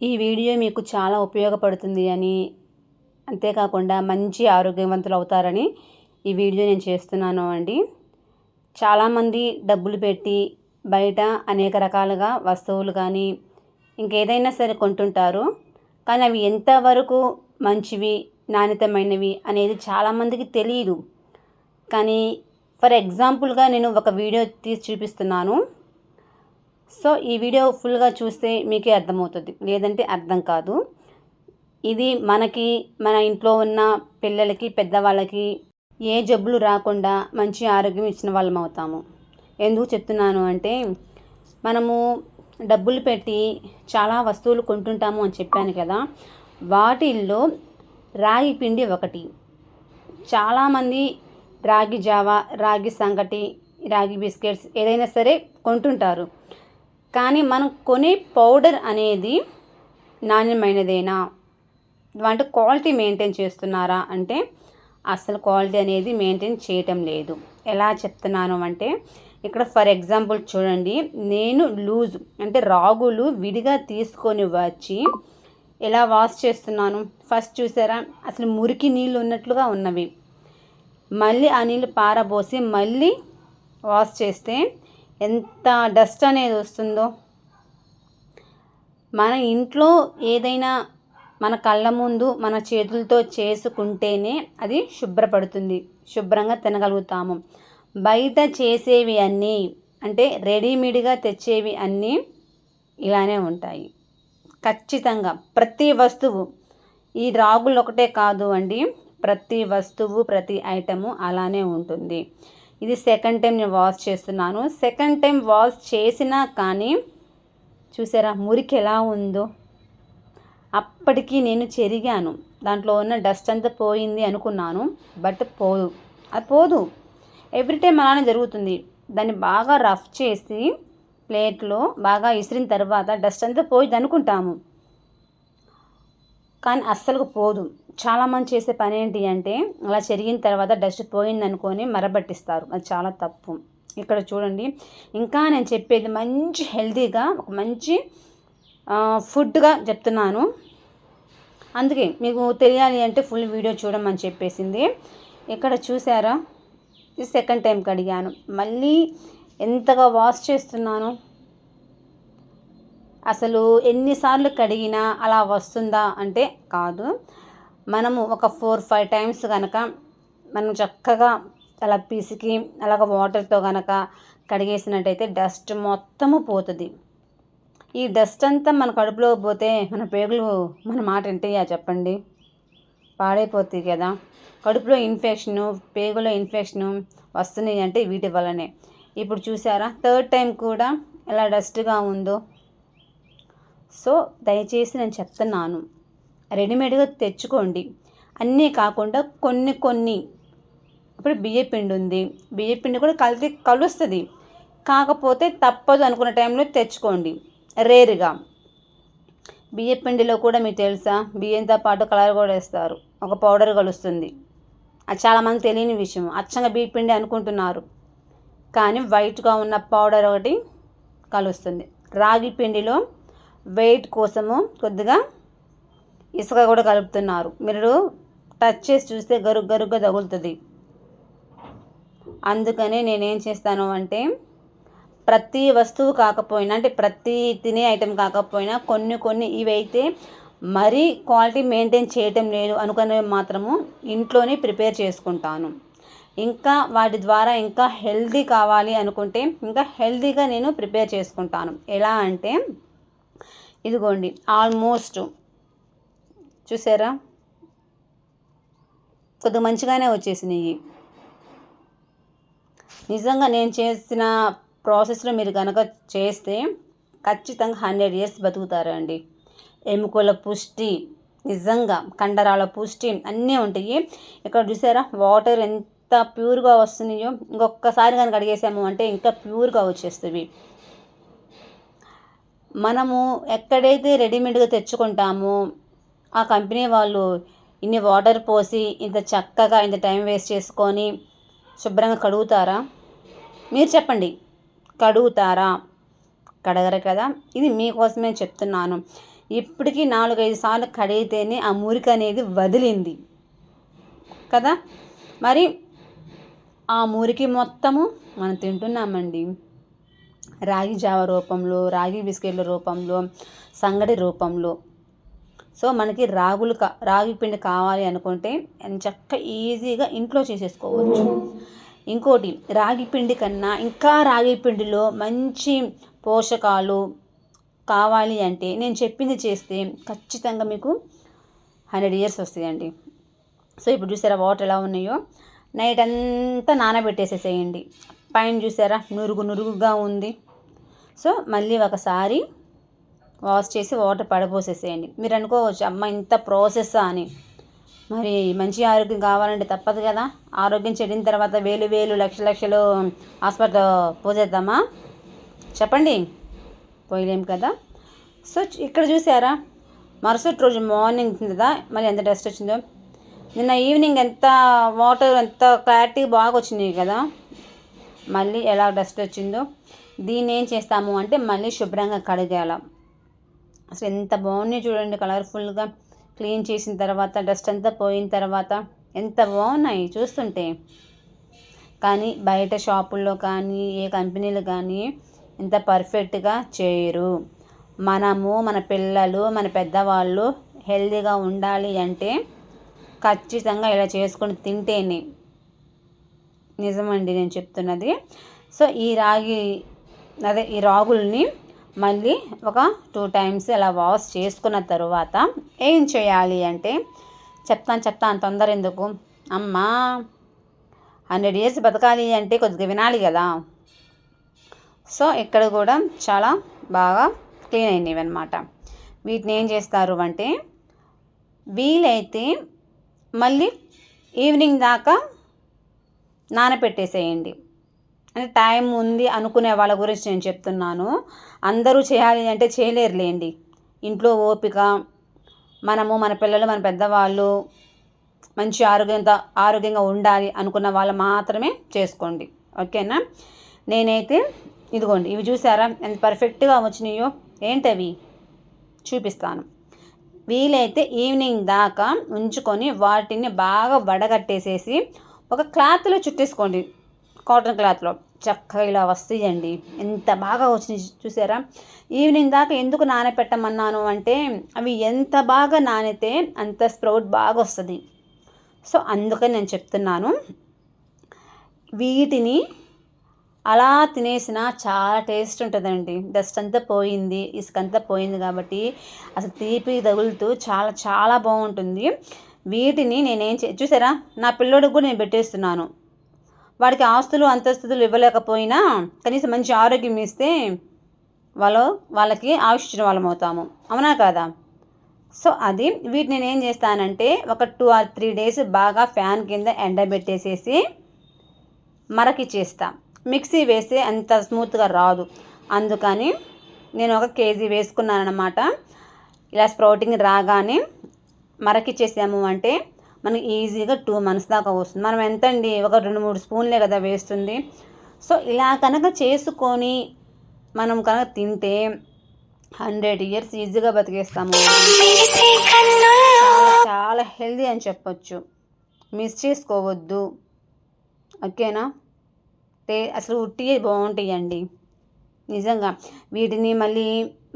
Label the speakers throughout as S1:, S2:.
S1: ఈ వీడియో మీకు చాలా ఉపయోగపడుతుంది అని అంతేకాకుండా మంచి ఆరోగ్యవంతులు అవుతారని ఈ వీడియో నేను చేస్తున్నాను అండి. చాలామంది డబ్బులు పెట్టి బయట అనేక రకాలుగా వస్తువులు కానీ ఇంకేదైనా సరే కొంటుంటారు. కానీ అవి ఎంతవరకు మంచివి నాణ్యతమైనవి అనేది చాలామందికి తెలియదు కానీ ఫర్ ఎగ్జాంపుల్గా నేను ఒక వీడియో తీసి చూపిస్తున్నాను. సో ఈ వీడియో ఫుల్గా చూస్తే మీకే అర్థమవుతుంది. లేదంటే అర్థం కాదు. ఇది మనకి మన ఇంట్లో ఉన్న పిల్లలకి పెద్దవాళ్ళకి ఏ జబ్బులు రాకుండా మంచి ఆరోగ్యం ఇచ్చిన వాళ్ళం అవుతాము. ఎందుకు చెప్తున్నాను అంటే మనము డబ్బులు పెట్టి చాలా వస్తువులు కొంటుంటాము అని చెప్పాను కదా. వాటిల్లో రాగి పిండి ఒకటి. చాలామంది రాగి జావా రాగి సంగటి రాగి బిస్కెట్స్ ఏదైనా సరే కొంటుంటారు. కానీ మనం కొనే పౌడర్ అనేది నాణ్యమైనదేనా? అంటే క్వాలిటీ మెయింటైన్ చేస్తున్నారా? అంటే అసలు క్వాలిటీ అనేది మెయింటైన్ చేయటం లేదు. ఎలా చెప్తున్నాను అంటే ఇక్కడ ఫర్ ఎగ్జాంపుల్ చూడండి నేను లూజ్ అంటే రాగులు విడిగా తీసుకొని వచ్చి ఎలా వాష్ చేస్తున్నాను? ఫస్ట్ చూసారా? అసలు మురికి నీళ్ళు ఉన్నట్లుగా ఉన్నవి. మళ్ళీ ఆ నీళ్ళు పారబోసి మళ్ళీ వాష్ చేస్తే ఎంత డస్ట్ అనేది వస్తుందో. మన ఇంట్లో ఏదైనా మన కళ్ళ ముందు మన చేతులతో చేసుకుంటేనే అది శుభ్రపడుతుంది. శుభ్రంగా తినగలుగుతాము. బయట చేసేవి అన్నీ అంటే రెడీమేడ్గా తెచ్చేవి అన్నీ ఇలానే ఉంటాయి. ఖచ్చితంగా ప్రతి వస్తువు ఈ రాగులు ఒకటే కాదు అండి ప్రతి వస్తువు ప్రతి ఐటము అలానే ఉంటుంది. ఇది సెకండ్ టైం నేను వాష్ చేస్తున్నాను. సెకండ్ టైం వాష్ చేసినా కానీ చూసారా మురికి ఎలా ఉందో? అప్పటికి నేను చెరిగాను. దాంట్లో ఉన్న డస్ట్ అంతా పోయింది అనుకున్నాను. బట్ పోదు. అది పోదు. ఎవ్రీ టైం అలానే జరుగుతుంది. దాన్ని బాగా రఫ్ చేసి ప్లేట్లో బాగా ఇసిరిన తర్వాత డస్ట్ అంతా పోయింది అనుకుంటాము. కానీ అస్సలు పోదు. చాలామంది చేసే పని ఏంటి అంటే అలా చెరిగిన తర్వాత డస్ట్ పోయిందనుకొని మరబట్టిస్తారు. అది చాలా తప్పు. ఇక్కడ చూడండి. ఇంకా నేను చెప్పేది మంచి హెల్తీగా ఒక మంచి ఫుడ్గా చెప్తున్నాను. అందుకే మీకు తెలియాలి అంటే ఫుల్ వీడియో చూడమని చెప్పేసింది. ఇక్కడ చూసారా? ఇది సెకండ్ టైం కడిగాను మళ్ళీ ఎంతగా వాష్ చేస్తున్నాను? అసలు ఎన్నిసార్లు కడిగినా అలా వస్తుందా అంటే కాదు. మనము ఒక ఫోర్ ఫైవ్ టైమ్స్ కనుక మనం చక్కగా అలా పిసికి అలాగ వాటర్తో కనుక కడిగేసినట్టయితే డస్ట్ మొత్తము పోతుంది. ఈ డస్ట్ అంతా మన కడుపులో పోతే మన పేగులు మన మాట వింటాయా చెప్పండి? పాడైపోతాయి కదా. కడుపులో ఇన్ఫెక్షను పేగులో ఇన్ఫెక్షను వస్తున్నాయి అంటే వీటి వల్లనే. ఇప్పుడు చూసారా థర్డ్ టైం కూడా ఎలా డస్ట్గా ఉందో సో దయచేసి నేను చెప్తున్నాను. రెడీమేడ్గా తెచ్చుకోండి. అన్నీ కాకుండా కొన్ని కొన్ని ఇప్పుడు బియ్యపిండి ఉంది. బియ్యపిండి కూడా కలిసి కలుస్తుంది. కాకపోతే తప్పదు అనుకున్న టైంలో తెచ్చుకోండి. రేరుగా. బియ్యపిండిలో కూడా మీకు తెలుసా? బియ్యంతో పాటు కలర్ కూడా వేస్తారు. ఒక పౌడర్ కలుస్తుంది. అది చాలామంది తెలియని విషయం. అచ్చంగా బియ్యపిండి అనుకుంటున్నారు. కానీ వైట్గా ఉన్న పౌడర్ ఒకటి కలుస్తుంది. రాగి పిండిలో వెయిట్ కోసము కొద్దిగా ఇసుక కూడా కలుపుతున్నారు. మీరు టచ్ చేసి చూస్తే గరుగ్ గరుగ్గా తగులుతుంది. అందుకనే నేనేం చేస్తాను అంటే ప్రతి వస్తువు కాకపోయినా అంటే ప్రతి తినే ఐటెం కాకపోయినా కొన్ని కొన్ని ఇవైతే మరీ క్వాలిటీ మెయింటైన్ చేయటం లేదు అనుకునే మాత్రము ఇంట్లోనే ప్రిపేర్ చేసుకుంటాను. ఇంకా వాటి ద్వారా ఇంకా హెల్దీ కావాలి అనుకుంటే ఇంకా హెల్దీగా నేను ప్రిపేర్ చేసుకుంటాను. ఎలా అంటే ఇదిగోండి ఆల్మోస్ట్ చూసారా? కొద్దిగా మంచిగానే వచ్చేసినాయి. నిజంగా నేను చేసిన ప్రాసెస్లో మీరు కనుక చేస్తే ఖచ్చితంగా హండ్రెడ్ ఇయర్స్ బతుకుతారండి. ఎముకల పుష్టి నిజంగా కండరాల పుష్టి అన్నీ ఉంటాయి. ఇక్కడ చూసారా వాటర్ ఎంత ప్యూర్గా వస్తున్నాయో. ఇంకొకసారి కనుక అడిగేసాము అంటే ఇంకా ప్యూర్గా వచ్చేస్తుంది. మనము ఎక్కడైతే రెడీమేడ్గా తెచ్చుకుంటామో ఆ కంపెనీ వాళ్ళు ఇన్ని వాటర్ పోసి ఇంత చక్కగా ఇంత టైం వేస్ట్ చేసుకొని శుభ్రంగా కడుగుతారా? మీరు చెప్పండి. కడుగుతారా? కడగరు కదా. ఇది మీకోసమే చెప్తున్నాను. ఇప్పటికీ నాలుగైదు సార్లు కడిగితేనే ఆ మురికి అనేది వదిలింది. కదా? మరి ఆ మురికి మొత్తము మనం తింటున్నామండి. రాగి జావ రూపంలో రాగి బిస్కెట్ల రూపంలో సంగటి రూపంలో. సో మనకి రాగులు కా రాగి పిండి కావాలి అనుకుంటే చక్క ఈజీగా ఇంట్లో చేసేసుకోవచ్చు. ఇంకోటి రాగి పిండి కన్నా ఇంకా రాగి పిండిలో మంచి పోషకాలు కావాలి అంటే నేను చెప్పింది చేస్తే ఖచ్చితంగా మీకు హండ్రెడ్ ఇయర్స్ వస్తాయండి. సో ఇప్పుడు చూసారా వాటర్ ఎలా ఉన్నాయో? నైట్ అంతా నానబెట్టేసేసేయండి. పైన చూసారా? నురుగు నురుగుగా ఉంది. సో మళ్ళీ ఒకసారి వాష్ చేసి వాటర్ పడపోసేసేయండి మీరు అనుకోవచ్చు అమ్మ ఇంత ప్రాసెస్సా అని. మరి మంచి ఆరోగ్యం కావాలంటే తప్పదు కదా. ఆరోగ్యం చెడిన తర్వాత వేలు వేలు లక్ష లక్షలు హాస్పిటల్ పోసేద్దామా? చెప్పండి. పోయలేం కదా. సో ఇక్కడ చూసారా? మరుసటి రోజు మార్నింగ్ కదా మళ్ళీ ఎంత డస్ట్ వచ్చిందో. నిన్న ఈవినింగ్ ఎంత వాటర్ ఎంత క్లారిటీ బాగా వచ్చినాయి కదా. మళ్ళీ ఎలా డస్ట్ వచ్చిందో. దీన్ని ఏం చేస్తాము అంటే మళ్ళీ శుభ్రంగా కడిగేయాల. అసలు ఎంత బాగున్నాయి చూడండి కలర్ఫుల్గా. క్లీన్ చేసిన తర్వాత డస్ట్ అంతా పోయిన తర్వాత ఎంత బాగున్నాయి చూస్తుంటే. కానీ బయట షాపుల్లో కానీ ఏ కంపెనీలు కానీ ఇంత పర్ఫెక్ట్గా చేయరు. మనము మన పిల్లలు మన పెద్దవాళ్ళు హెల్తీగా ఉండాలి అంటే ఖచ్చితంగా ఇలా చేసుకొని తింటేనే నిజమండి నేను చెప్తున్నది. సో ఈ రాగి అదే ఈ రాగుల్ని మళ్ళీ ఒక టూ టైమ్స్ అలా వాష్ చేసుకున్న తర్వాత ఏం చేయాలి అంటే చెప్తాను చెప్తాను తొందర ఎందుకు? అమ్మా హండ్రెడ్ ఇయర్స్ బతకాలి అంటే కొద్దిగా వినాలి కదా. సో ఇక్కడ కూడా చాలా బాగా క్లీన్ అయినవి అనమాట వీటిని ఏం చేస్తారు అంటే వీలైతే మళ్ళీ ఈవినింగ్ దాకా నానపెట్టేసేయండి. అంటే టైం ఉంది అనుకునే వాళ్ళ గురించి నేను చెప్తున్నాను. అందరూ చేయాలి అంటే చేయలేరులేండి. ఇంట్లో ఓపిక మనము మన పిల్లలు మన పెద్దవాళ్ళు మంచి ఆరోగ్యంతో ఆరోగ్యంగా ఉండాలి అనుకున్న వాళ్ళు మాత్రమే చేసుకోండి. ఓకేనా? నేనైతే ఇదిగోండి ఇవి చూసారా? ఎంత పర్ఫెక్ట్గా వచ్చినాయో ఏంటవి? చూపిస్తాను. వీలైతే ఈవినింగ్ దాకా ఉంచుకొని వాటిని బాగా వడగట్టేసేసి ఒక క్లాత్లో చుట్టేసుకోండి. కాటన్ క్లాత్లో. చక్కగా ఇలా వస్తాయండి. ఎంత బాగా వచ్చినాయి చూసారా? ఈవినింగ్ దాకా ఎందుకు నానపెట్టమన్నాను అంటే అవి ఎంత బాగా నానితే అంత స్ప్రౌట్ బాగా వస్తుంది. సో అందుకని నేను చెప్తున్నాను. వీటిని అలా తినేసిన చాలా టేస్ట్ ఉంటుందండి. డస్ట్ అంతా పోయింది ఇసుక అంతా పోయింది కాబట్టి అసలు తీపి తగులుతూ చాలా చాలా బాగుంటుంది. వీటిని నేనేం చే చూసారా? నా పిల్లోడికి కూడా నేను పెట్టేస్తున్నాను. వాడికి ఆస్తులు అంతస్తులు ఇవ్వలేకపోయినా కనీసం మంచి ఆరోగ్యం ఇస్తే వాళ్ళు వాళ్ళకి ఆశించిన వాళ్ళం అవుతాము. అవునా కాదా? సో అది వీటిని నేను ఏం చేస్తానంటే ఒక టూ ఆర్ త్రీ డేస్ బాగా ఫ్యాన్ కింద ఎండబెట్టేసేసి మరకిచ్చేస్తా మిక్సీ వేస్తే అంత స్మూత్గా రాదు. అందుకని నేను ఒక కేజీ వేసుకున్నాను అనమాట ఇలా స్ప్రౌటింగ్ రాగానే మరకిచ్చేసాము అంటే మనకి ఈజీగా టూ మంత్స్ దాకా వస్తుంది. మనం ఎంత అండి ఒక రెండు మూడు స్పూన్లే కదా వేస్తుంది. సో ఇలా కనుక చేసుకొని మనం కనుక తింటే హండ్రెడ్ ఇయర్స్ ఈజీగా బతికేస్తాము. చాలా హెల్దీ అని చెప్పొచ్చు. మిస్ చేసుకోవద్దు. ఓకేనా? టే అసలు ఉట్టి బాగుంటాయండి. నిజంగా. వీటిని మళ్ళీ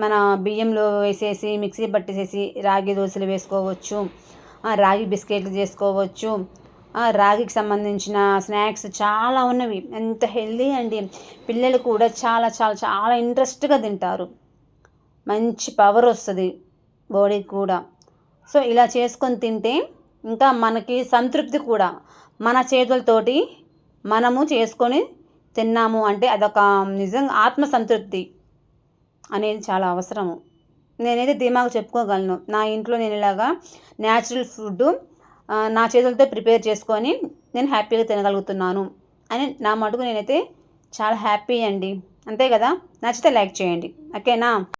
S1: మన బియ్యంలో వేసేసి మిక్సీ పట్టేసేసి రాగి దోశలు వేసుకోవచ్చు. రాగి బిస్కెట్లు చేసుకోవచ్చు. రాగికి సంబంధించిన స్నాక్స్ చాలా ఉన్నవి. ఎంత హెల్దీ అండి. పిల్లలు కూడా చాలా చాలా చాలా ఇంట్రెస్ట్గా తింటారు. మంచి పవర్ వస్తుంది బాడీకి కూడా. సో ఇలా చేసుకొని తింటే ఇంకా మనకి సంతృప్తి కూడా. మన చేతులతోటి మనము చేసుకొని తిన్నాము అంటే అదొక నిజంగా ఆత్మ సంతృప్తి అనేది చాలా అవసరము. నేనైతే ధీమాగా చెప్పుకోగలను. నా ఇంట్లో నేను ఇలాగా న్యాచురల్ ఫుడ్ నా చేతులతో ప్రిపేర్ చేసుకొని నేను హ్యాపీగా తినగలుగుతున్నాను అని నా మటుకు నేనైతే చాలా హ్యాపీ అండి. అంతే కదా? నచ్చితే లైక్ చేయండి. ఓకేనా?